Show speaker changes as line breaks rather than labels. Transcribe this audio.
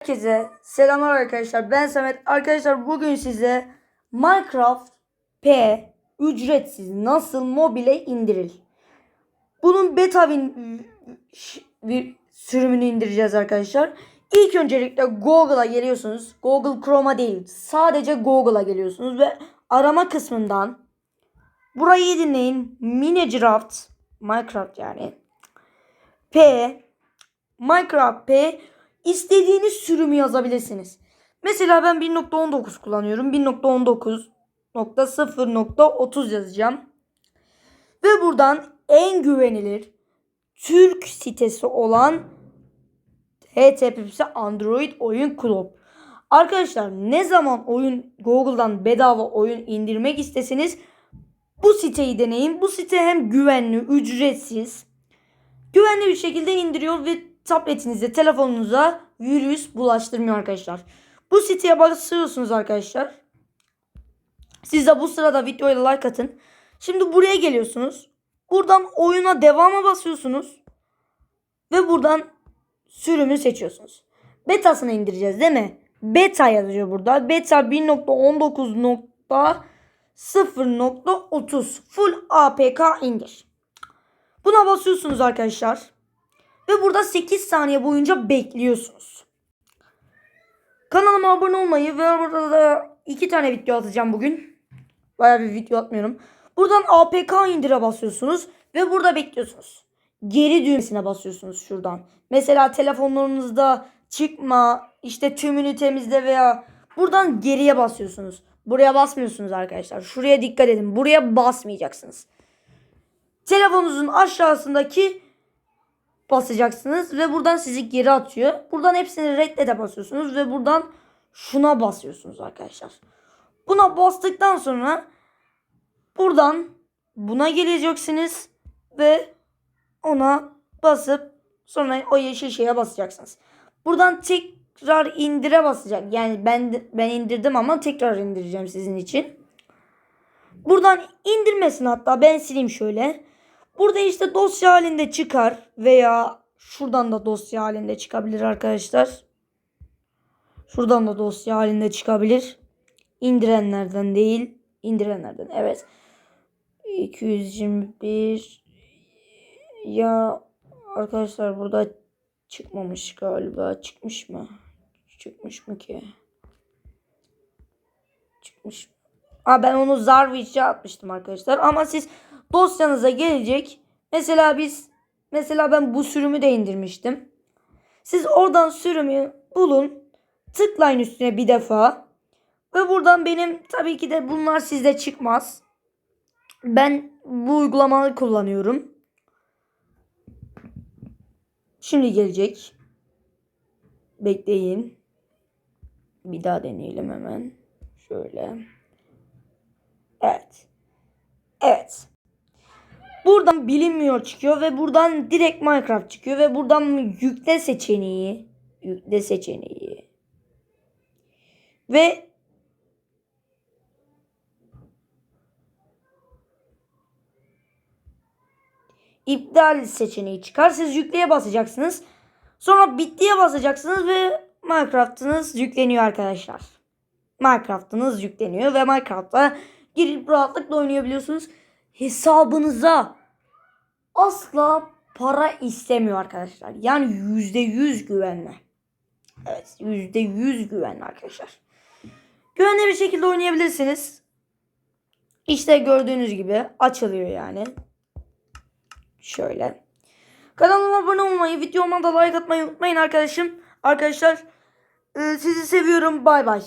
Herkese selamlar arkadaşlar. Ben Samet. Arkadaşlar bugün size Minecraft P ücretsiz nasıl mobile indiril. Bunun beta ş- bir sürümünü indireceğiz arkadaşlar. İlk öncelikle Google'a geliyorsunuz. Google Chrome'a değil. Sadece Google'a geliyorsunuz ve arama kısmından burayı iyi dinleyin. Minecraft Minecraft yani P Minecraft P istediğiniz sürümü yazabilirsiniz. Mesela ben 1.19 kullanıyorum. 1.19.0.30 yazacağım. Ve buradan en güvenilir Türk sitesi olan HTTPS Android Oyun Club. Arkadaşlar ne zaman oyun Google'dan bedava oyun indirmek isteseniz bu siteyi deneyin. Bu site hem güvenli, ücretsiz, güvenli bir şekilde indiriyor ve tabletinize, telefonunuza virüs bulaştırmıyor arkadaşlar. Bu siteye basıyorsunuz arkadaşlar. Siz de bu sırada videoya like atın. Şimdi buraya geliyorsunuz. Buradan oyuna devama basıyorsunuz. Ve buradan sürümü seçiyorsunuz. Betasını indireceğiz değil mi? Beta yazıyor burada. Beta 1.19.0.30 full APK indir. Buna basıyorsunuz arkadaşlar. Ve burada 8 saniye boyunca bekliyorsunuz. Kanalıma abone olmayı ve burada da 2 tane video atacağım bugün. Baya bir video atmıyorum. Buradan APK indire basıyorsunuz ve burada bekliyorsunuz. Geri düğmesine basıyorsunuz şuradan. Mesela telefonlarınızda çıkma, işte tümünü temizle veya buradan geriye basıyorsunuz. Buraya basmıyorsunuz arkadaşlar. Şuraya dikkat edin. Buraya basmayacaksınız. Telefonunuzun aşağısındaki basacaksınız ve buradan sizi geri atıyor. Buradan hepsini reddede basıyorsunuz ve buradan şuna basıyorsunuz arkadaşlar. Buna bastıktan sonra buradan buna geleceksiniz ve ona basıp sonra o yeşil şeye basacaksınız. Buradan tekrar indire basacak. Yani ben ben indirdim ama tekrar indireceğim sizin için. Buradan indirmesin hatta ben sileyim şöyle. Burada işte dosya halinde çıkar veya şuradan da dosya halinde çıkabilir arkadaşlar. Şuradan da dosya halinde çıkabilir. İndirenlerden değil, indirenlerden. Evet. 221 ya arkadaşlar burada çıkmamış galiba. Çıkmış mı? Çıkmış mı ki? Çıkmış mı? Aa, ben onu Zarwich'e atmıştım arkadaşlar. Ama siz dosyanıza gelecek. Mesela biz mesela ben bu sürümü de indirmiştim. Siz oradan sürümü bulun. Tıklayın üstüne bir defa. Ve buradan benim tabii ki de bunlar sizde çıkmaz. Ben bu uygulamaları kullanıyorum. Şimdi gelecek. Bekleyin. Bir daha deneyelim hemen. Şöyle. Evet. Buradan bilinmiyor çıkıyor ve buradan direkt Minecraft çıkıyor ve buradan yükle seçeneği, yükle seçeneği ve iptal seçeneği çıkar. Siz yükleye basacaksınız. Sonra bittiye basacaksınız ve Minecraft'ınız yükleniyor arkadaşlar. Minecraft'ınız yükleniyor ve Minecraft'ta girip rahatlıkla oynayabiliyorsunuz. Hesabınıza asla para istemiyor arkadaşlar. Yani yüzde yüz güvenli. Evet yüzde yüz güvenli arkadaşlar. Güvenli bir şekilde oynayabilirsiniz. İşte gördüğünüz gibi açılıyor yani. Şöyle. Kanalıma abone olmayı, videoma da like atmayı unutmayın arkadaşım. Arkadaşlar e, sizi seviyorum. Bay bay.